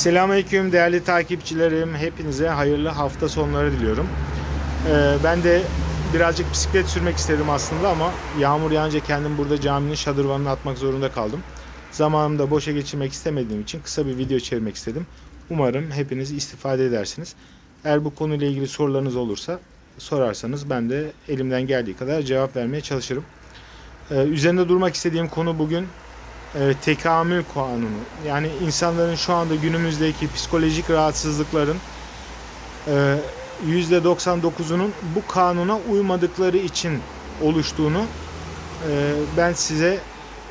Selamünaleyküm değerli takipçilerim. Hepinize hayırlı hafta sonları diliyorum. Ee, ben de birazcık bisiklet sürmek istedim aslında ama yağmur yağınca kendim burada caminin şadırvanına atmak zorunda kaldım. Zamanımı da boşa geçirmek istemediğim için kısa bir video çevirmek istedim. Umarım hepiniz istifade edersiniz. Eğer bu konuyla ilgili sorularınız olursa sorarsanız ben de elimden geldiği kadar cevap vermeye çalışırım. Ee, üzerinde durmak istediğim konu bugün e, tekamül kanunu. Yani insanların şu anda günümüzdeki psikolojik rahatsızlıkların e, %99'unun bu kanuna uymadıkları için oluştuğunu e, ben size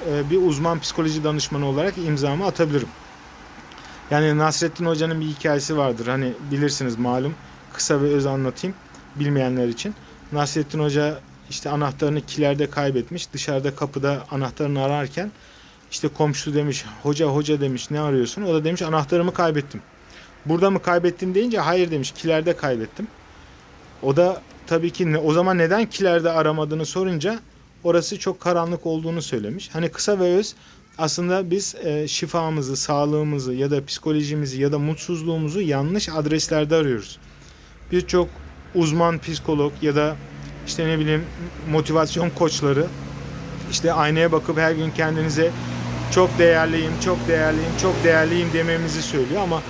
e, bir uzman psikoloji danışmanı olarak imzamı atabilirim. Yani Nasrettin Hoca'nın bir hikayesi vardır. Hani bilirsiniz malum. Kısa ve öz anlatayım bilmeyenler için. Nasrettin Hoca işte anahtarını kilerde kaybetmiş. Dışarıda kapıda anahtarını ararken işte komşu demiş, hoca hoca demiş ne arıyorsun? O da demiş anahtarımı kaybettim. Burada mı kaybettin deyince hayır demiş kilerde kaybettim. O da tabii ki ne, o zaman neden kilerde aramadığını sorunca orası çok karanlık olduğunu söylemiş. Hani kısa ve öz aslında biz e, şifamızı, sağlığımızı ya da psikolojimizi ya da mutsuzluğumuzu yanlış adreslerde arıyoruz. Birçok uzman psikolog ya da işte ne bileyim motivasyon koçları işte aynaya bakıp her gün kendinize çok değerliyim, çok değerliyim, çok değerliyim dememizi söylüyor ama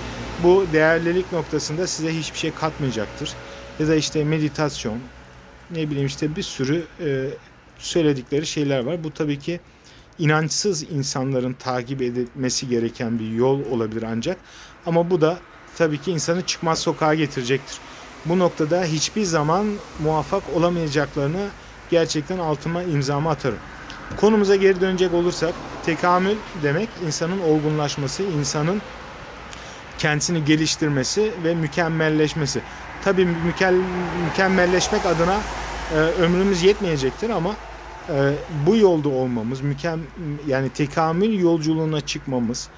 bu değerlilik noktasında size hiçbir şey katmayacaktır. Ya da işte meditasyon, ne bileyim işte bir sürü e, söyledikleri şeyler var. Bu tabii ki inançsız insanların takip edilmesi gereken bir yol olabilir ancak. Ama bu da tabii ki insanı çıkmaz sokağa getirecektir. Bu noktada hiçbir zaman muvaffak olamayacaklarını gerçekten altıma imzamı atarım. Konumuza geri dönecek olursak tekamül demek insanın olgunlaşması, insanın kendisini geliştirmesi ve mükemmelleşmesi. Tabii mükel, mükemmelleşmek adına e, ömrümüz yetmeyecektir ama e, bu yolda olmamız, mükem yani tekamül yolculuğuna çıkmamız,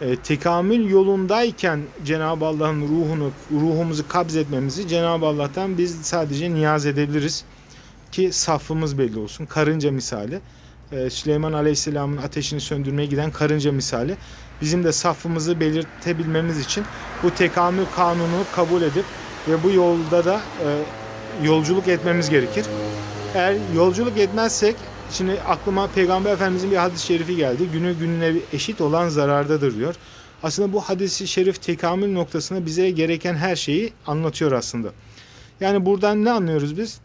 e, tekamül yolundayken Cenab-ı Allah'ın ruhunu, ruhumuzu kabzetmemizi Cenab-ı Allah'tan biz sadece niyaz edebiliriz ki safımız belli olsun. Karınca misali. Ee, Süleyman Aleyhisselam'ın ateşini söndürmeye giden karınca misali. Bizim de safımızı belirtebilmemiz için bu tekamül kanunu kabul edip ve bu yolda da e, yolculuk etmemiz gerekir. Eğer yolculuk etmezsek şimdi aklıma Peygamber Efendimizin bir hadis-i şerifi geldi. Günü gününe eşit olan zarardadır diyor. Aslında bu hadisi şerif tekamül noktasına bize gereken her şeyi anlatıyor aslında. Yani buradan ne anlıyoruz biz?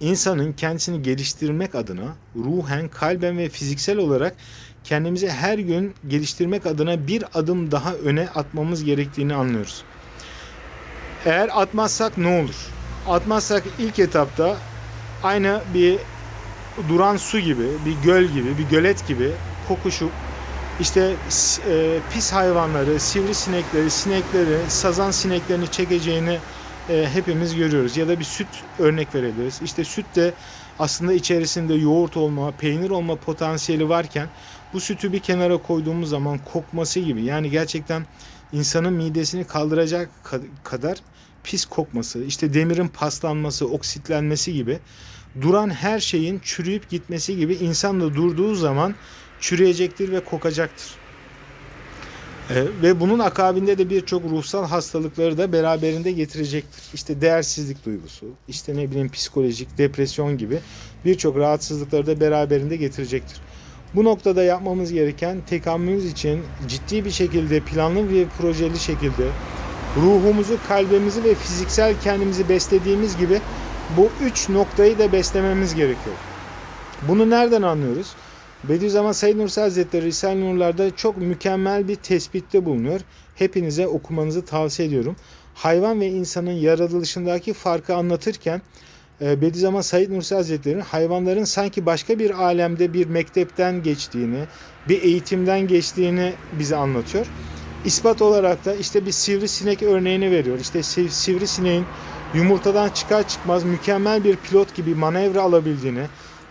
İnsanın kendisini geliştirmek adına ruhen, kalben ve fiziksel olarak kendimizi her gün geliştirmek adına bir adım daha öne atmamız gerektiğini anlıyoruz. Eğer atmazsak ne olur? Atmazsak ilk etapta aynı bir duran su gibi, bir göl gibi, bir gölet gibi kokuşup işte e, pis hayvanları, sivrisinekleri, sinekleri, sazan sineklerini çekeceğini e, hepimiz görüyoruz. Ya da bir süt örnek verebiliriz. İşte süt de aslında içerisinde yoğurt olma, peynir olma potansiyeli varken bu sütü bir kenara koyduğumuz zaman kokması gibi yani gerçekten insanın midesini kaldıracak kadar pis kokması, işte demirin paslanması, oksitlenmesi gibi duran her şeyin çürüyüp gitmesi gibi insan da durduğu zaman çürüyecektir ve kokacaktır. E, ve bunun akabinde de birçok ruhsal hastalıkları da beraberinde getirecektir. İşte değersizlik duygusu, işte ne bileyim psikolojik, depresyon gibi birçok rahatsızlıkları da beraberinde getirecektir. Bu noktada yapmamız gereken tekamülümüz için ciddi bir şekilde planlı ve projeli şekilde ruhumuzu, kalbimizi ve fiziksel kendimizi beslediğimiz gibi bu üç noktayı da beslememiz gerekiyor. Bunu nereden anlıyoruz? Bediüzzaman Said Nursi Hazretleri Risale-i Nurlar'da çok mükemmel bir tespitte bulunuyor. Hepinize okumanızı tavsiye ediyorum. Hayvan ve insanın yaratılışındaki farkı anlatırken e, Bediüzzaman Said Nursi Hazretleri hayvanların sanki başka bir alemde bir mektepten geçtiğini, bir eğitimden geçtiğini bize anlatıyor. İspat olarak da işte bir sivrisinek örneğini veriyor. İşte sivrisineğin yumurtadan çıkar çıkmaz mükemmel bir pilot gibi manevra alabildiğini,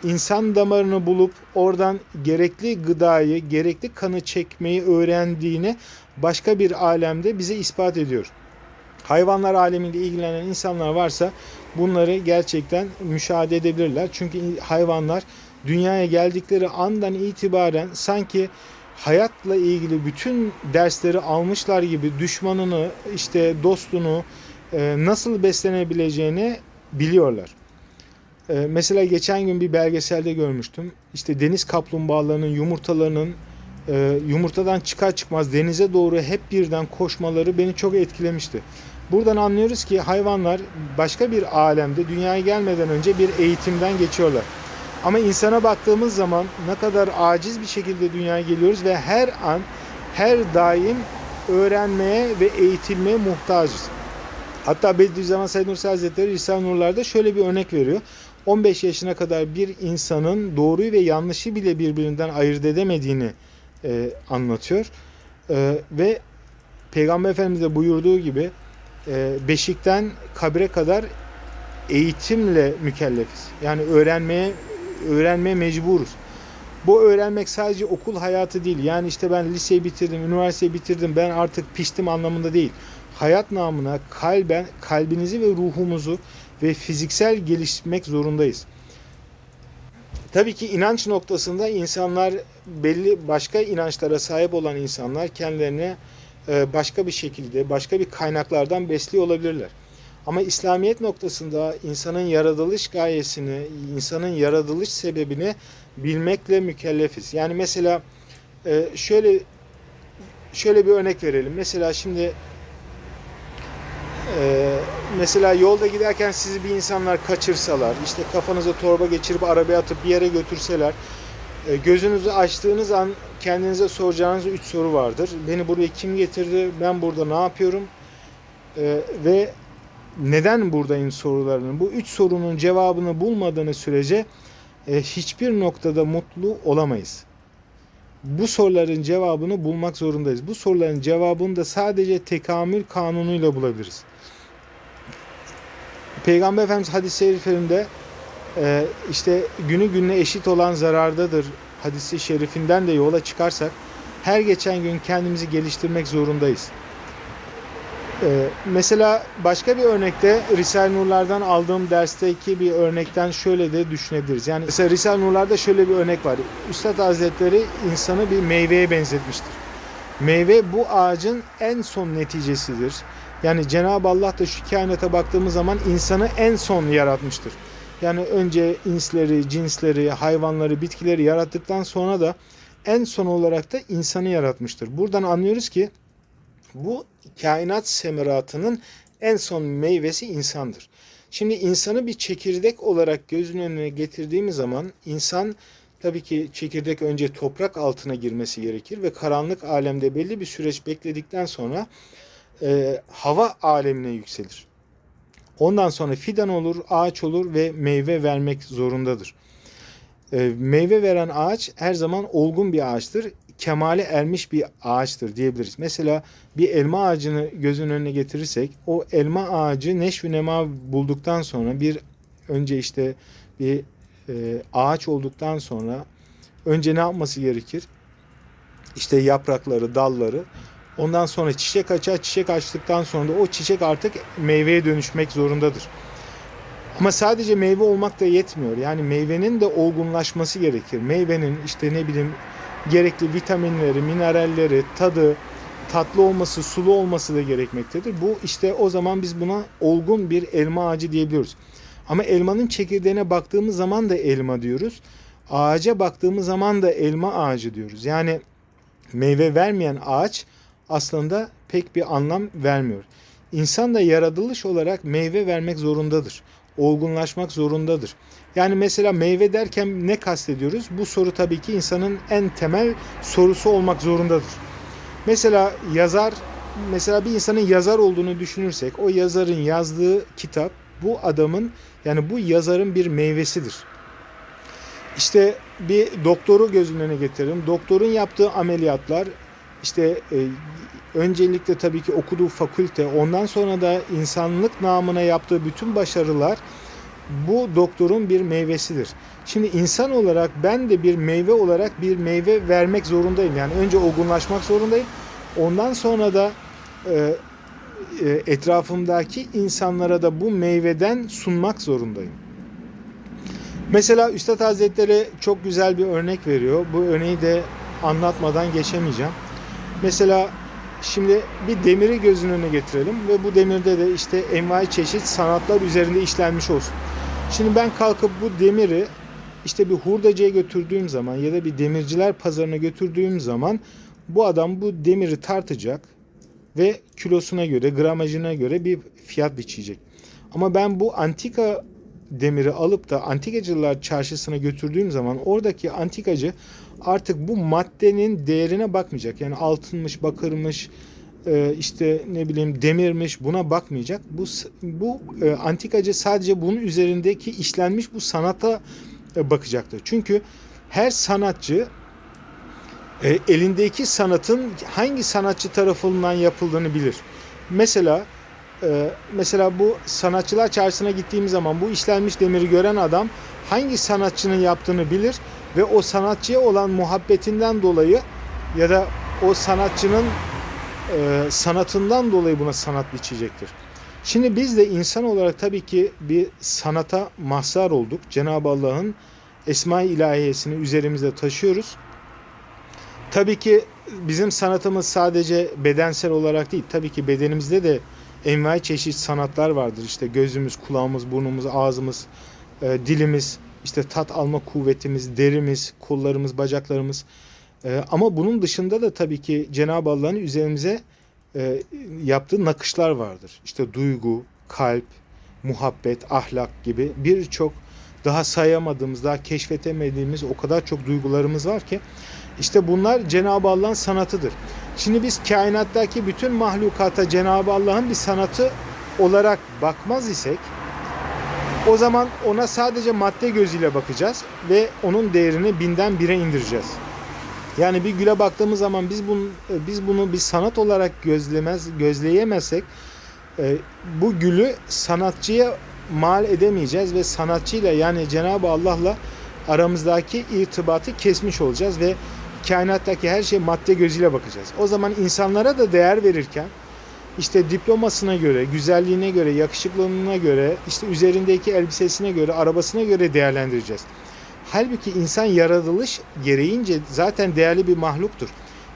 insan damarını bulup oradan gerekli gıdayı, gerekli kanı çekmeyi öğrendiğini başka bir alemde bize ispat ediyor. Hayvanlar aleminde ilgilenen insanlar varsa bunları gerçekten müşahede edebilirler. Çünkü hayvanlar dünyaya geldikleri andan itibaren sanki hayatla ilgili bütün dersleri almışlar gibi düşmanını, işte dostunu e, nasıl beslenebileceğini biliyorlar. E, mesela geçen gün bir belgeselde görmüştüm. İşte deniz kaplumbağalarının yumurtalarının e, yumurtadan çıkar çıkmaz denize doğru hep birden koşmaları beni çok etkilemişti. Buradan anlıyoruz ki hayvanlar başka bir alemde dünyaya gelmeden önce bir eğitimden geçiyorlar. Ama insana baktığımız zaman ne kadar aciz bir şekilde dünyaya geliyoruz ve her an, her daim öğrenmeye ve eğitilmeye muhtacız. Hatta Bediüzzaman Said Nursi Hazretleri Risale-i Nurlar'da şöyle bir örnek veriyor. 15 yaşına kadar bir insanın doğruyu ve yanlışı bile birbirinden ayırt edemediğini e, anlatıyor. E, ve Peygamber Efendimiz de buyurduğu gibi e, beşikten kabre kadar eğitimle mükellefiz. Yani öğrenmeye öğrenmeye mecburuz. Bu öğrenmek sadece okul hayatı değil. Yani işte ben liseyi bitirdim, üniversiteyi bitirdim, ben artık piştim anlamında değil. Hayat namına kalben, kalbinizi ve ruhumuzu ve fiziksel geliştirmek zorundayız. Tabii ki inanç noktasında insanlar belli başka inançlara sahip olan insanlar kendilerini e, başka bir şekilde, başka bir kaynaklardan besliyor olabilirler. Ama İslamiyet noktasında insanın yaratılış gayesini, insanın yaratılış sebebini bilmekle mükellefiz. Yani mesela e, şöyle şöyle bir örnek verelim. Mesela şimdi mesela yolda giderken sizi bir insanlar kaçırsalar, işte kafanıza torba geçirip arabaya atıp bir yere götürseler, e, gözünüzü açtığınız an kendinize soracağınız üç soru vardır. Beni buraya kim getirdi? Ben burada ne yapıyorum? Ve neden buradayım sorularının bu üç sorunun cevabını bulmadığınız sürece e, hiçbir noktada mutlu olamayız. Bu soruların cevabını bulmak zorundayız. Bu soruların cevabını da sadece tekamül kanunuyla bulabiliriz. Peygamber Efendimiz hadis-i şeriflerinde e, işte günü gününe eşit olan zarardadır hadisi şerifinden de yola çıkarsak her geçen gün kendimizi geliştirmek zorundayız. Ee, mesela başka bir örnekte Risale Nurlar'dan aldığım dersteki bir örnekten şöyle de düşünebiliriz. Yani mesela Risale Nurlar'da şöyle bir örnek var. Üstad Hazretleri insanı bir meyveye benzetmiştir. Meyve bu ağacın en son neticesidir. Yani Cenab-ı Allah da şu kainata baktığımız zaman insanı en son yaratmıştır. Yani önce insleri, cinsleri, hayvanları, bitkileri yarattıktan sonra da en son olarak da insanı yaratmıştır. Buradan anlıyoruz ki bu kainat semeratının en son meyvesi insandır. Şimdi insanı bir çekirdek olarak gözün önüne getirdiğimiz zaman insan tabii ki çekirdek önce toprak altına girmesi gerekir ve karanlık alemde belli bir süreç bekledikten sonra e, hava alemine yükselir. Ondan sonra fidan olur, ağaç olur ve meyve vermek zorundadır. E, meyve veren ağaç her zaman olgun bir ağaçtır kemale ermiş bir ağaçtır diyebiliriz. Mesela bir elma ağacını gözün önüne getirirsek o elma ağacı neşvi nema bulduktan sonra bir önce işte bir e, ağaç olduktan sonra önce ne yapması gerekir? İşte yaprakları, dalları ondan sonra çiçek açar. Çiçek açtıktan sonra da o çiçek artık meyveye dönüşmek zorundadır. Ama sadece meyve olmak da yetmiyor. Yani meyvenin de olgunlaşması gerekir. Meyvenin işte ne bileyim gerekli vitaminleri, mineralleri, tadı, tatlı olması, sulu olması da gerekmektedir. Bu işte o zaman biz buna olgun bir elma ağacı diyebiliyoruz. Ama elmanın çekirdeğine baktığımız zaman da elma diyoruz. Ağaca baktığımız zaman da elma ağacı diyoruz. Yani meyve vermeyen ağaç aslında pek bir anlam vermiyor. İnsan da yaratılış olarak meyve vermek zorundadır. Olgunlaşmak zorundadır. Yani mesela meyve derken ne kastediyoruz? Bu soru tabii ki insanın en temel sorusu olmak zorundadır. Mesela yazar, mesela bir insanın yazar olduğunu düşünürsek o yazarın yazdığı kitap bu adamın yani bu yazarın bir meyvesidir. İşte bir doktoru gözünün önüne getirelim. Doktorun yaptığı ameliyatlar işte e, öncelikle tabii ki okuduğu fakülte ondan sonra da insanlık namına yaptığı bütün başarılar bu doktorun bir meyvesidir. Şimdi insan olarak ben de bir meyve olarak bir meyve vermek zorundayım. Yani önce olgunlaşmak zorundayım. Ondan sonra da e, e, etrafımdaki insanlara da bu meyveden sunmak zorundayım. Mesela Üstad Hazretleri çok güzel bir örnek veriyor. Bu örneği de anlatmadan geçemeyeceğim. Mesela şimdi bir demiri gözünün önüne getirelim ve bu demirde de işte envai çeşit sanatlar üzerinde işlenmiş olsun. Şimdi ben kalkıp bu demiri işte bir hurdacıya götürdüğüm zaman ya da bir demirciler pazarına götürdüğüm zaman bu adam bu demiri tartacak ve kilosuna göre, gramajına göre bir fiyat biçecek. Ama ben bu antika demiri alıp da antikacılar çarşısına götürdüğüm zaman oradaki antikacı artık bu maddenin değerine bakmayacak. Yani altınmış, bakırmış, e, işte ne bileyim demirmiş buna bakmayacak. Bu bu e, antikacı sadece bunun üzerindeki işlenmiş bu sanata e, bakacaktır. Çünkü her sanatçı elindeki sanatın hangi sanatçı tarafından yapıldığını bilir. Mesela mesela bu sanatçılar çarşısına gittiğimiz zaman bu işlenmiş demiri gören adam hangi sanatçının yaptığını bilir ve o sanatçıya olan muhabbetinden dolayı ya da o sanatçının e, sanatından dolayı buna sanat biçecektir. Şimdi biz de insan olarak tabii ki bir sanata mahzar olduk. Cenab-ı Allah'ın Esma-i İlahiyesini üzerimizde taşıyoruz. Tabii ki bizim sanatımız sadece bedensel olarak değil. Tabii ki bedenimizde de envai çeşit sanatlar vardır. İşte gözümüz, kulağımız, burnumuz, ağzımız, e, dilimiz, işte tat alma kuvvetimiz, derimiz, kollarımız, bacaklarımız. E, ama bunun dışında da tabii ki Cenab-ı Allah'ın üzerimize e, yaptığı nakışlar vardır. İşte duygu, kalp, muhabbet, ahlak gibi birçok daha sayamadığımız, daha keşfetemediğimiz o kadar çok duygularımız var ki işte bunlar Cenab-ı Allah'ın sanatıdır. Şimdi biz kainattaki bütün mahlukata Cenab-ı Allah'ın bir sanatı olarak bakmaz isek o zaman ona sadece madde gözüyle bakacağız ve onun değerini binden bire indireceğiz. Yani bir güle baktığımız zaman biz bunu biz bunu bir sanat olarak gözlemez gözleyemezsek e, bu gülü sanatçıya mal edemeyeceğiz ve sanatçıyla yani Cenab-ı Allah'la aramızdaki irtibatı kesmiş olacağız ve kainattaki her şey madde gözüyle bakacağız. O zaman insanlara da değer verirken işte diplomasına göre, güzelliğine göre, yakışıklılığına göre, işte üzerindeki elbisesine göre, arabasına göre değerlendireceğiz. Halbuki insan yaratılış gereğince zaten değerli bir mahluktur.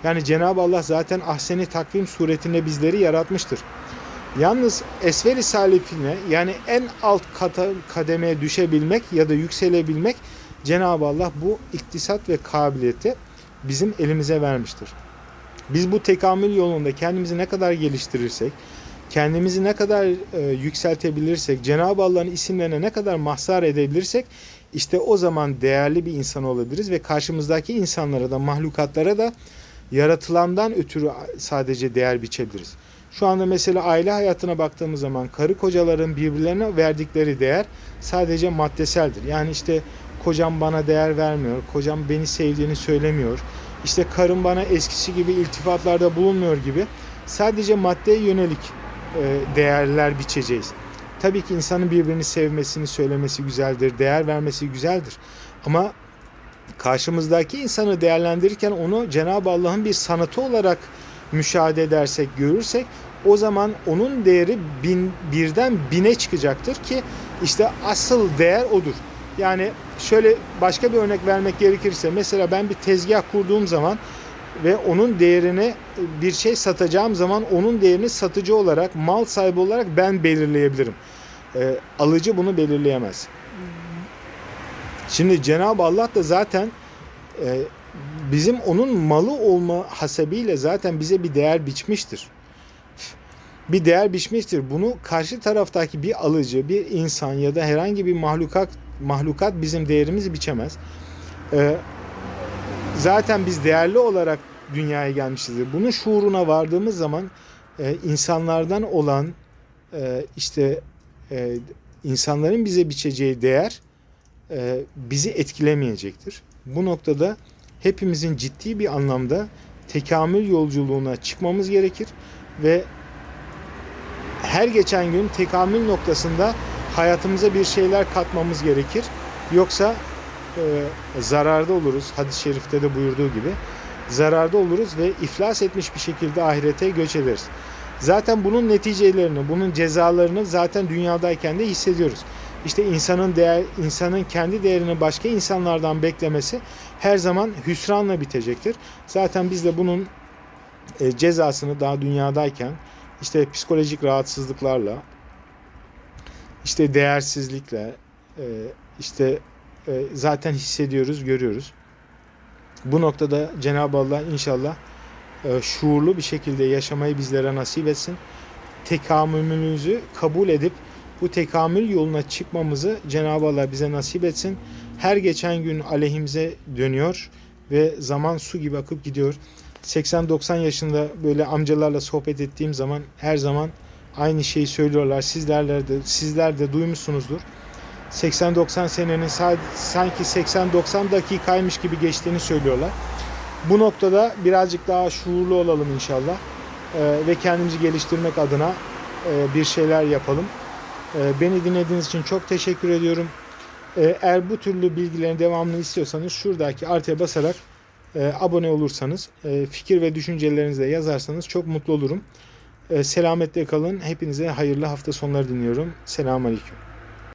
Yani Cenab-ı Allah zaten ahseni takvim suretinde bizleri yaratmıştır. Yalnız esveli salifine yani en alt kata, kademeye düşebilmek ya da yükselebilmek Cenab-ı Allah bu iktisat ve kabiliyeti bizim elimize vermiştir. Biz bu tekamül yolunda kendimizi ne kadar geliştirirsek, kendimizi ne kadar e, yükseltebilirsek, Cenab-ı Allah'ın isimlerine ne kadar mahzar edebilirsek işte o zaman değerli bir insan olabiliriz ve karşımızdaki insanlara da mahlukatlara da yaratılandan ötürü sadece değer biçebiliriz. Şu anda mesela aile hayatına baktığımız zaman karı kocaların birbirlerine verdikleri değer sadece maddeseldir. Yani işte kocam bana değer vermiyor, kocam beni sevdiğini söylemiyor, işte karım bana eskisi gibi iltifatlarda bulunmuyor gibi sadece maddeye yönelik e, değerler biçeceğiz. Tabii ki insanın birbirini sevmesini söylemesi güzeldir, değer vermesi güzeldir. Ama karşımızdaki insanı değerlendirirken onu Cenab-ı Allah'ın bir sanatı olarak müşahede edersek, görürsek o zaman onun değeri bin, birden bine çıkacaktır ki işte asıl değer odur. Yani şöyle başka bir örnek vermek gerekirse mesela ben bir tezgah kurduğum zaman ve onun değerini bir şey satacağım zaman onun değerini satıcı olarak, mal sahibi olarak ben belirleyebilirim. E, alıcı bunu belirleyemez. Şimdi Cenab-ı Allah da zaten e, bizim onun malı olma hasebiyle zaten bize bir değer biçmiştir. Bir değer biçmiştir. Bunu karşı taraftaki bir alıcı, bir insan ya da herhangi bir mahlukat mahlukat bizim değerimizi biçemez. Ee, zaten biz değerli olarak dünyaya gelmişizdir. Bunun şuuruna vardığımız zaman e, insanlardan olan e, işte e, insanların bize biçeceği değer e, bizi etkilemeyecektir. Bu noktada hepimizin ciddi bir anlamda tekamül yolculuğuna çıkmamız gerekir ve her geçen gün tekamül noktasında hayatımıza bir şeyler katmamız gerekir. Yoksa e, zararda oluruz. Hadis-i şerifte de buyurduğu gibi zararda oluruz ve iflas etmiş bir şekilde ahirete göç ederiz. Zaten bunun neticelerini, bunun cezalarını zaten dünyadayken de hissediyoruz. İşte insanın değer, insanın kendi değerini başka insanlardan beklemesi her zaman hüsranla bitecektir. Zaten biz de bunun e, cezasını daha dünyadayken işte psikolojik rahatsızlıklarla, işte değersizlikle, e, işte e, zaten hissediyoruz, görüyoruz. Bu noktada Cenab-ı Allah inşallah e, şuurlu bir şekilde yaşamayı bizlere nasip etsin. Tekamülümüzü kabul edip bu tekamül yoluna çıkmamızı Cenab-ı Allah bize nasip etsin. Her geçen gün aleyhimize dönüyor ve zaman su gibi akıp gidiyor. 80-90 yaşında böyle amcalarla sohbet ettiğim zaman her zaman aynı şeyi söylüyorlar. Sizlerle de sizler de duymuşsunuzdur. 80-90 senenin sa- sanki 80-90 dakikaymış gibi geçtiğini söylüyorlar. Bu noktada birazcık daha şuurlu olalım inşallah Ee, ve kendimizi geliştirmek adına e, bir şeyler yapalım. Ee, beni dinlediğiniz için çok teşekkür ediyorum. Ee, eğer bu türlü bilgilerin devamını istiyorsanız şuradaki artıya basarak e, abone olursanız, e, fikir ve düşüncelerinizi de yazarsanız çok mutlu olurum. E, selametle kalın. Hepinize hayırlı hafta sonları diliyorum. Selamun Aleyküm.